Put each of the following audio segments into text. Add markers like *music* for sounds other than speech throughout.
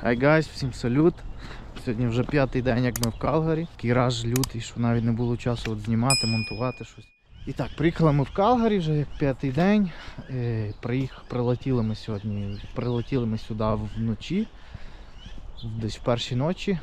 Хай гайс, всім салют. Сьогодні вже п'ятий день, як ми в Калгарі. Такий раж лютий, що навіть не було часу от знімати, монтувати щось. І так, приїхали ми в Калгарі вже як п'ятий день. Е, приїх, прилетіли ми сьогодні. Прилетіли ми сюди вночі, десь в першій ночі.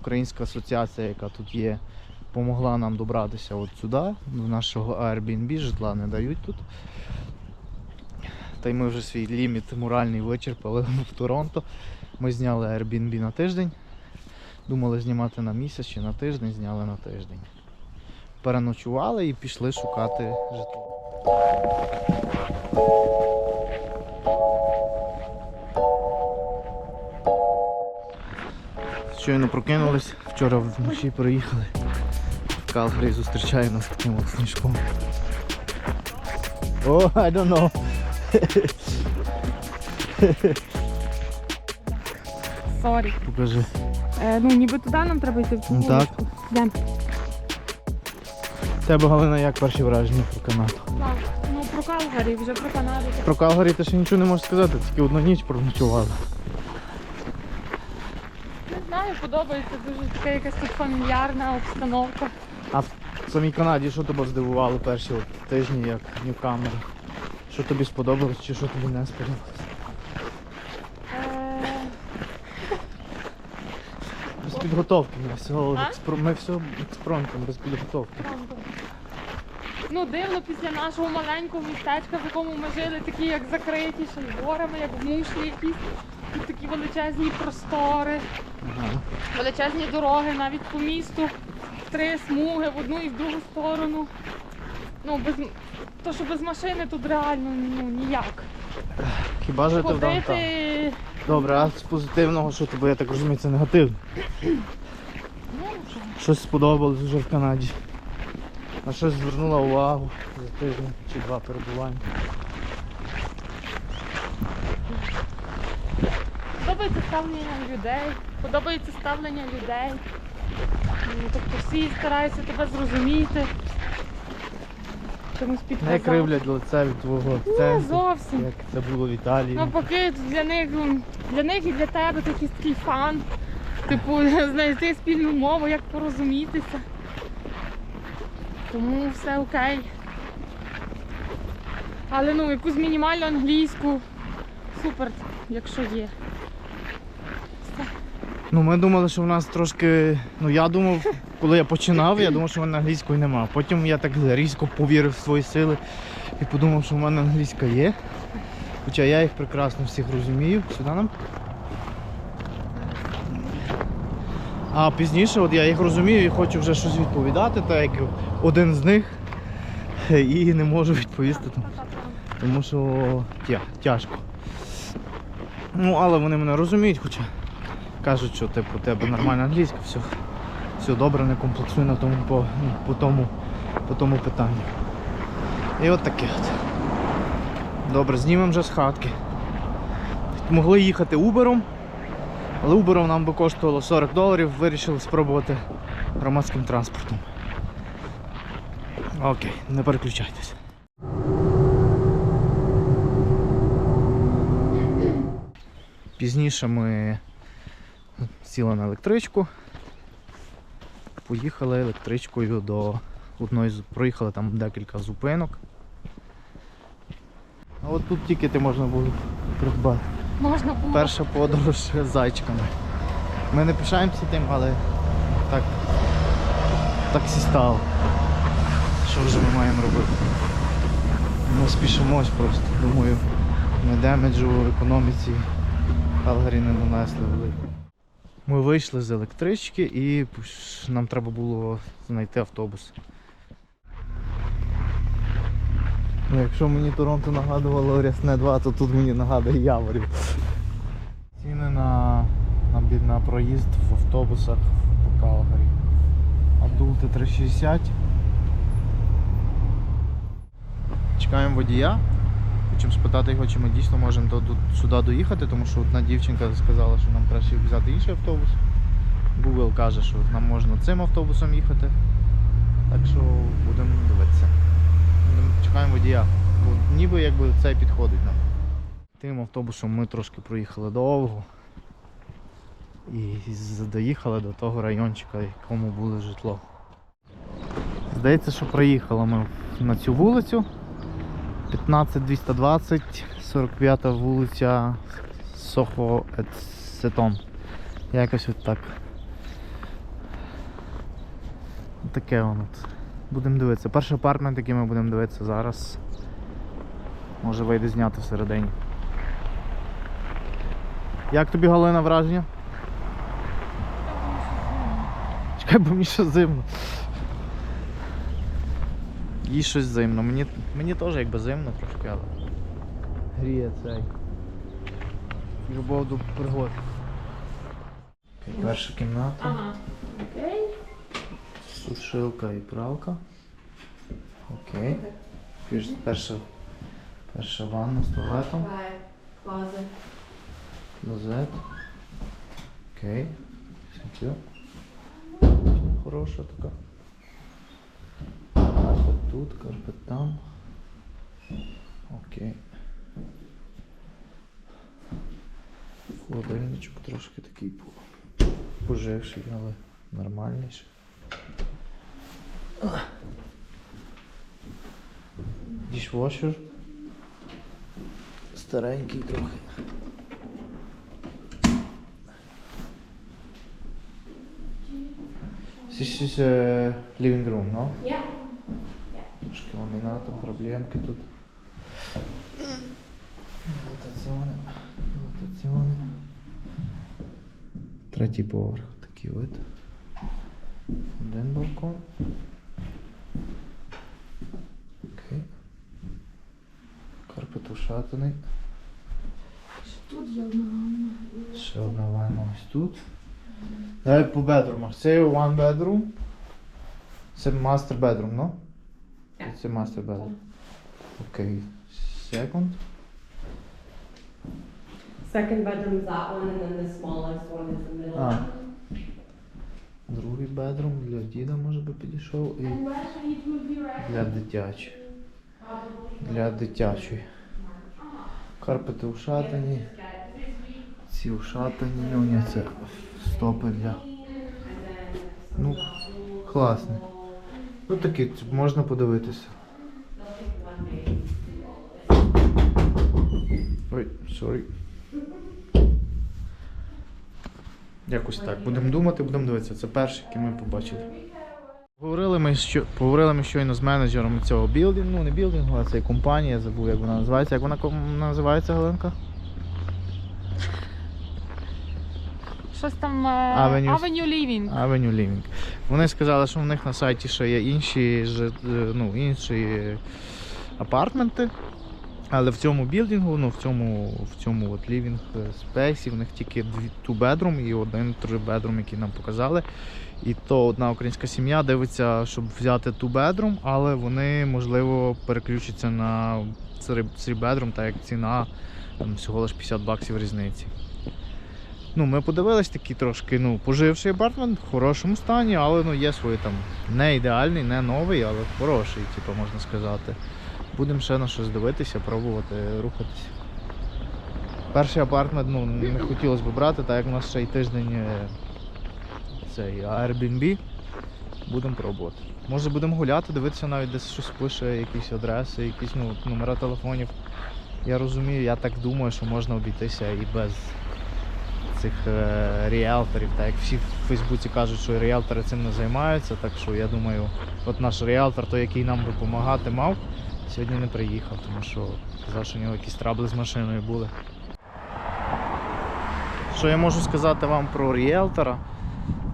Українська асоціація, яка тут є, допомогла нам добратися от сюди, до нашого Airbnb, житла не дають тут. Та й ми вже свій ліміт моральний вичерпали *laughs* в Торонто. Ми зняли Airbnb на тиждень. Думали знімати на місяць чи на тиждень, зняли на тиждень. Переночували і пішли шукати житло. Щойно прокинулись, вчора вночі приїхали. В Калгарі зустрічає нас таким от сніжком. О, I don't know. Сорі. Покажи. Е, ну ніби туди нам треба йти в цю Ну, так. вуличку. Тебе Галина, як перші враження про Канаду? Так, Ну про Калгарі, вже про Канаду. Про Калгарі ти ще нічого не можеш сказати, тільки одну ніч проночували. Не знаю, подобається дуже така якась тут фамільярна обстановка. А в самій Канаді що тебе здивувало перші от тижні, як ньюкамер? Що тобі сподобалось чи що тобі не сподобалось? Е, Без підготовки ми А? експро... ми все експромтом, без підготовки. Ну, дивно після нашого маленького містечка, в якому ми жили, такі як закриті, горами, як в мушлі якісь. Тут такі величезні простори, Ага. величезні дороги навіть по місту. Три смуги в одну і в другу сторону. Ну, без то, що без машини тут реально ну, ніяк. Хіба жити в даунтаун? Ходити. Добре, а з позитивного, що тобі, я так розумію, це негативно. Ну, що. Щось сподобалось вже в Канаді. На щось звернула увагу за тиждень чи два перебування. Подобається ставлення людей, подобається ставлення людей. Ну, тобто всі стараються тебе зрозуміти. Чомусь Не кривлять лице від твого Не акценту, зовсім. як це було в Італії. Навпаки, для них, для них і для тебе якийсь такий фан. Типу, *laughs* знайти спільну мову, як порозумітися. Тому все окей. Але ну, якусь мінімальну англійську. Супер, якщо є. Ну, ми думали, що в нас трошки. Ну я думав, коли я починав, я думав, що в мене англійської нема. Потім я так різко повірив в свої сили і подумав, що в мене англійська є. Хоча я їх прекрасно всіх розумію. Сюди нам. А пізніше от я їх розумію і хочу вже щось відповідати, так як один з них і не можу відповісти, тому- тому що тя, тяжко. Ну, але вони мене розуміють, хоча кажуть, що типу, у тебе нормальна англійська, все, все добре, не комплексуй на тому, по, ну, по, тому, по тому питанню. І от таке от. Добре, знімемо вже з хатки. Могли їхати Убером, але Убером нам би коштувало 40 доларів, вирішили спробувати громадським транспортом. Окей, не переключайтесь. Пізніше ми сіли на електричку. Поїхали електричкою до одної з проїхали там декілька зупинок. А от тут тільки можна було придбати. Можна було. Перша подорож з зайчиками. Ми не пишаємося тим, але так, так сі стало. Що вже ми маємо робити? Ми спішимось просто. Думаю, ми демеджу в економіці Калгарі не нанесли велику. Ми вийшли з електрички і нам треба було знайти автобус. Ну, якщо мені Торонто нагадувало Рясне 2, то тут мені нагадує Яворів. Ціни на, на, на проїзд в автобусах по Калгарі. Адулти 360. Чекаємо водія. Хочемо спитати його, чи ми дійсно можемо до, до- сюди доїхати, тому що одна дівчинка сказала, що нам краще взяти інший автобус. Google каже, що нам можна цим автобусом їхати. Так що будемо дивитися. Будемо- Чекаємо водія. Бо ніби якби цей підходить нам. Тим автобусом ми трошки проїхали довго. і доїхали до того райончика, якому було житло. Здається, що проїхали ми на цю вулицю. 15220, 45 вулиця Сохо Сетон. Якось от так. Таке воно. Будемо дивитися. Перший апартмент, який ми будемо дивитися зараз. Може вийде зняти всередині. Як тобі Галина враження? Чекай, бо мені що зимно. Їй щось зимно. Мені, мені теж якби зимно трошки, але гріє цей. Любов до пригод. Перша кімната. Ага. Окей. Сушилка і пралка. Окей. Перша, перша ванна з туалетом. Closet. Клозет. Окей. Хороша така. Тут, карпет там. Окей. Холодильничок трошки такий поживший, але нормальніший. Дішвошер. Старенький трохи. This is a living room, no? Yeah. Ламінатом, проблемки тут. Ротаціони. Ротаціони. Третій поверх. Такий вид. Один балкон. Окей. Карпет ушатаний. Тут є одна ванна. Ще одна ванна ось тут. Давай по бедрумах. Це one bedroom. Це master bedroom, no? Master bedroom. Окей. Second. Second bedroom is that one, and then the smallest one is the middle Ah. one. Другий bedroom для діда може би підійшов і для дитячої. Для дитячої. Карпети ушатані. Ці ушатані. Ну ні, це стопи для. Ну, класний. Ну такі, можна подивитися. Ой, сорі. Якось так. Будемо думати, будемо дивитися. Це перший, який ми побачили. Говорили ми, що, поговорили ми щойно з менеджером цього білдингу, ну не білдингу, а цієї компанії, я забув, як вона називається. Як вона називається, Галинка? Щось там е, Avenues. Avenue Living. Avenue Living. Вони сказали, що в них на сайті ще є інші, е, ну, інші апартменти. Але в цьому білдингу, ну в цьому, в цьому от living спейсі, в них тільки bedroom і один три bedroom, який нам показали. І то одна українська сім'я дивиться, щоб взяти bedroom, але вони можливо переключаться на three three bedroom, так як ціна там, всього лиш 50 баксів різниці. Ну, ми подивились такий трошки, ну, поживший апартмент в хорошому стані, але ну, є свої там не ідеальний, не новий, але хороший, типу, можна сказати. Будемо ще на щось дивитися, пробувати рухатися. Перший апартмент ну, не хотілося б брати, так як у нас ще й тиждень е, цей Airbnb. Будемо пробувати. Може будемо гуляти, дивитися навіть десь щось пише, якісь адреси, якісь ну, номера телефонів. Я розумію, я так думаю, що можна обійтися і без цих е, ріелторів. Так як всі в Фейсбуці кажуть, що ріелтори цим не займаються, так що я думаю, от наш ріелтор, той, який нам допомагати мав, сьогодні не приїхав, тому що казав, що у нього якісь трабли з машиною були. Що я можу сказати вам про ріелтора?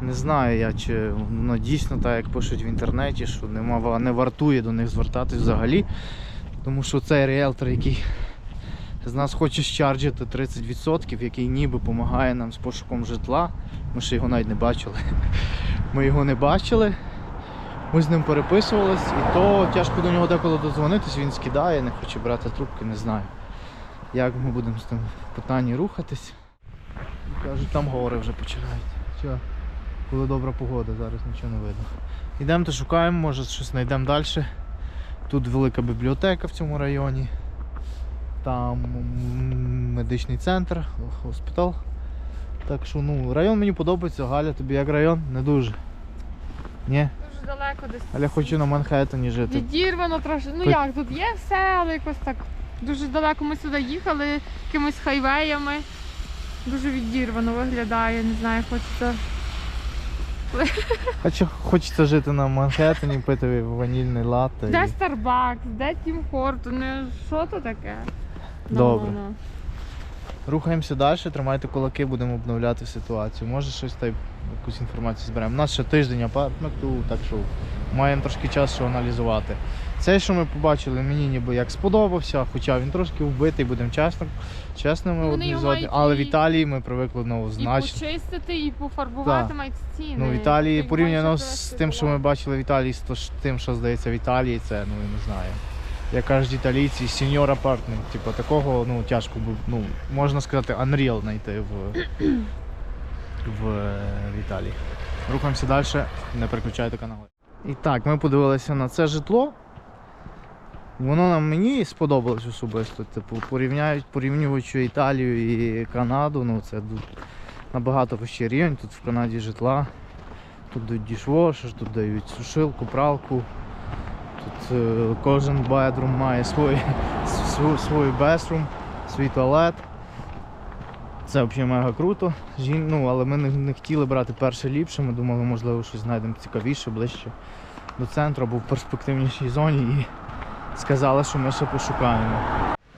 Не знаю я, чи воно дійсно так, як пишуть в інтернеті, що нема, не вартує до них звертатись взагалі. Тому що цей ріелтор, який з нас хоче щарджити 30%, який ніби допомагає нам з пошуком житла. Ми ще його навіть не бачили. *laughs* Ми його не бачили. Ми з ним переписувались, і то тяжко до нього деколи додзвонитись, він скидає, не хоче брати трубки, не знаю. Як ми будемо з тим питанні рухатись. Кажуть, там гори вже починають. Що? Коли добра погода, зараз нічого не видно. Йдемо то шукаємо, може щось знайдемо далі. Тут велика бібліотека в цьому районі. Там медичний центр, госпітал. Так що ну, район мені подобається, Галя, тобі як район? Не дуже. Ні? Дуже далеко десь. Але я хочу на Манхеттені жити. Відірвано трошки. Ну Хоч- як, тут є все, але якось так дуже далеко ми сюди їхали якимись хайвеями. Дуже відірвано виглядає, не знаю, хочеться. *laughs* Хоча хочеться жити на Манхеттені, пити ванільний латте. Де і- Starbucks, де Тім Хортон, що то таке? Ну, Добре. ну, ну. Рухаємося далі, тримайте кулаки, будемо обновляти ситуацію. Може щось та якусь інформацію зберемо. У нас ще тиждень апартменту, так що маємо трошки часу аналізувати. Цей, що ми побачили, мені ніби як сподобався, хоча він трошки вбитий, будемо чесно, чесними мають Але в Італії ми привикли ну, І почистити, і пофарбувати мають стіни. Ну, в Італії порівняно з тим, що ми бачили в Італії, з тим, що здається в Італії, це ну я не знаю. Як кажуть італійці, сеньор апартмент. Типу такого ну, тяжко ну, можна сказати, unreal знайти в, в, в Італії. Рухаємося далі, не переключайте канали. І так, ми подивилися на це житло. Воно нам мені сподобалось особисто. Типу, порівняють, порівнюючи Італію і Канаду, ну це набагато вищий рівень. Тут в Канаді житла. Тут дають дішвошер, тут дають сушилку, пралку. Тут е, кожен бедрум має свій, свій, бесрум, свій туалет. Це взагалі мега круто. Жін, ну, але ми не, не хотіли брати перше ліпше, ми думали, можливо, щось знайдемо цікавіше, ближче до центру або в перспективнішій зоні і сказали, що ми ще пошукаємо.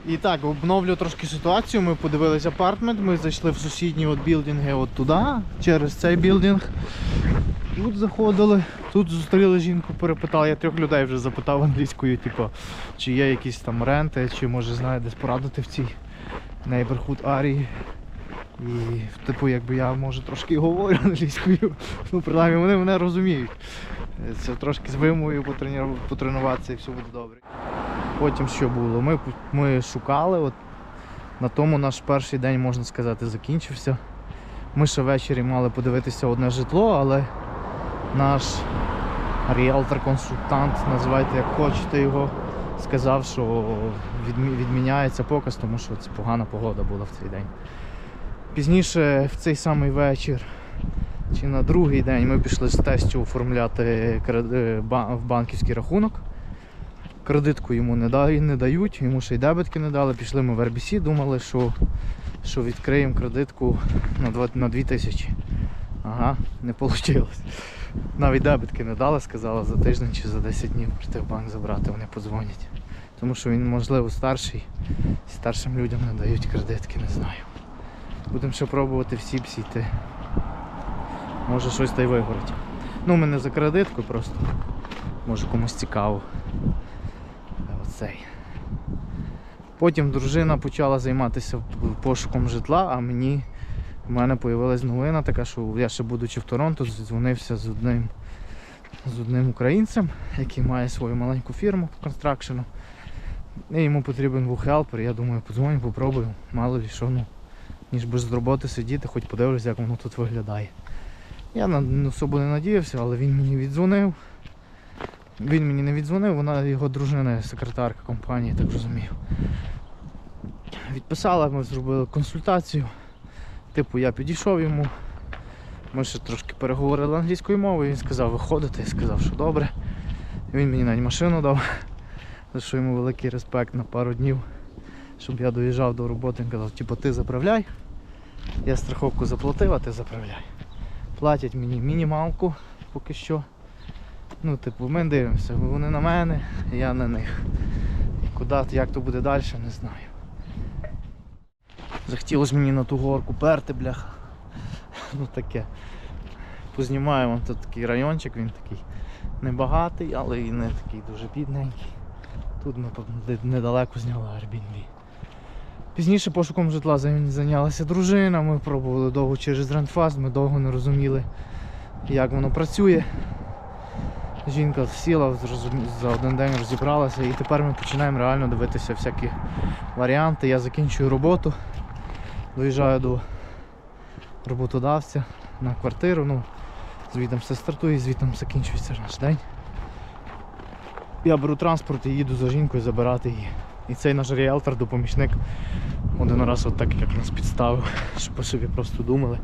І так, обновлю трошки ситуацію. Ми подивилися апартмент, ми зайшли в сусідні от білдинги от туди, через цей білдинг. Тут заходили, тут зустріли жінку, перепитали. Я трьох людей вже запитав англійською, типу, чи є якісь там ренти, чи може знає десь порадити в цій neighborhood арії. І, типу, якби я може трошки говорю англійською, *laughs* ну принаймні вони мене розуміють. Це трошки з потренуватися, потренуватися і все буде добре. Потім що було? Ми, ми шукали, от на тому наш перший день, можна сказати, закінчився. Ми ще ввечері мали подивитися одне житло, але наш ріелтор-консультант, називайте як хочете його, сказав, що відміняється показ, тому що це погана погода була в цей день. Пізніше в цей самий вечір чи на другий день ми пішли з тестю оформляти е, в банківський рахунок. Кредитку йому не, дають, йому ще й дебетки не дали. Пішли ми в RBC, думали, що, що відкриємо кредитку на 2, на 2 тисячі. Ага, не вийшло. Навіть дебетки не дали, сказали за тиждень чи за 10 днів прийти в банк забрати, вони подзвонять. Тому що він, можливо, старший. Старшим людям не дають кредитки, не знаю. Будемо ще пробувати всі псі йти. Може щось та й вигорить. Ну, ми не за кредитку просто. Може комусь цікаво. Оцей. Потім дружина почала займатися пошуком житла, а мені в мене з'явилась новина така, що я ще будучи в Торонто, дзвонився з одним, з одним українцем, який має свою маленьку фірму констракшену. І йому потрібен був хелпер. Я думаю, подзвоню, попробую. Мало ли що, ну, ніж без роботи сидіти, хоч подивлюсь, як воно тут виглядає. Я на особо не надіявся, але він мені віддзвонив. Він мені не віддзвонив, вона його дружина, секретарка компанії, так розумію. Відписала, ми зробили консультацію. Типу, я підійшов йому. Ми ще трошки переговорили англійською мовою, він сказав виходити, я сказав, що добре. Він мені навіть машину дав, за що йому великий респект на пару днів, щоб я доїжджав до роботи. Він казав, типу, ти заправляй. Я страховку заплатив, а ти заправляй. Платять мені мінімалку поки що. Ну, типу, ми дивимося, вони на мене, я на них. І куди, як то буде далі, не знаю. Захотілося мені на ту горку перти, бляха. Ну таке. Познімаємо тут такий райончик, він такий небагатий, але і не такий дуже бідненький. Тут ми недалеко зняли Airbnb. Пізніше пошуком житла зайнялася дружина, ми пробували довго через Рентфаст, ми довго не розуміли, як воно працює. Жінка сіла, за один день розібралася і тепер ми починаємо реально дивитися всякі варіанти. Я закінчую роботу, доїжджаю до роботодавця на квартиру. Ну, звітом все стартує, звітом закінчується наш день. Я беру транспорт і їду за жінкою забирати її І цей наш ріелтор, допомічник, один раз от так як нас підставив, щоб по собі просто думали.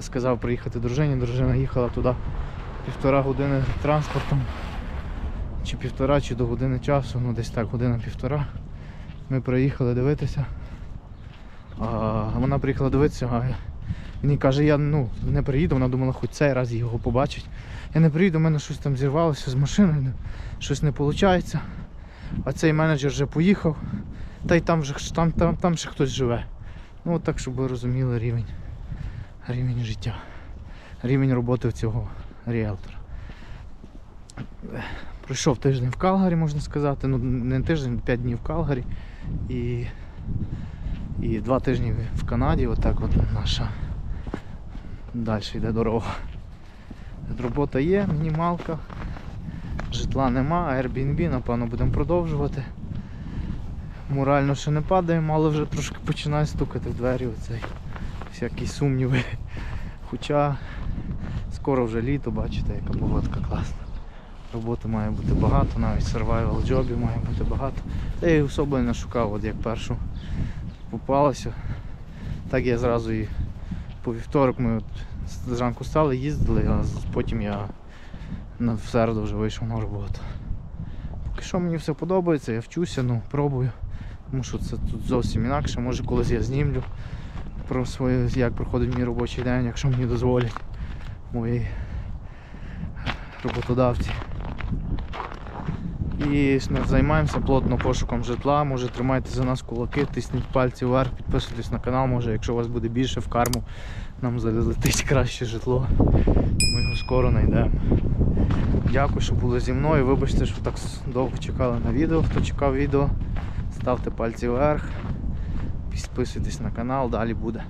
Сказав приїхати дружині, дружина їхала туди півтора години транспортом. Чи півтора, чи до години часу, ну десь так, година-півтора. Ми приїхали дивитися. Вона приїхала дивитися, а їй каже, я ну, не приїду, вона думала, хоч цей раз його побачить. Я не приїду, в мене щось там зірвалося з машиною, щось не виходить. А цей менеджер вже поїхав, та й там вже там, там, там ще хтось живе. Ну так, щоб ви розуміли рівень, рівень життя, рівень роботи цього ріелтора. Пройшов тиждень в Калгарі, можна сказати. Ну, не тиждень, 5 днів в Калгарі. І, і два тижні в Канаді. Отак от наша далі йде дорога. Робота є, мінімалка. Житла нема, Airbnb, напевно, будемо продовжувати. Морально ще не падаємо, але вже трошки починає стукати в двері оцей. Всякі сумніви. Хоча скоро вже літо, бачите, яка погодка класна. Роботи має бути багато, навіть survival джобів має бути багато. Та я і особо не шукав, от як першу попалося. Так я зразу і по вівторок ми от зранку стали, їздили, а потім я на середу вже вийшов на роботу. Поки що мені все подобається, я вчуся, ну пробую. Тому що це тут зовсім інакше. Може колись я знімлю про своє, як проходить мій робочий день, якщо мені дозволять мої роботодавці. І займаємося плотно пошуком житла. Може тримайте за нас кулаки, тисніть пальці вверх, підписуйтесь на канал, може, якщо у вас буде більше в карму, нам залетить краще житло. Ми його скоро знайдемо. Дякую, що були зі мною. Вибачте, що так довго чекали на відео. Хто чекав відео, ставте пальці вверх, підписуйтесь на канал, далі буде.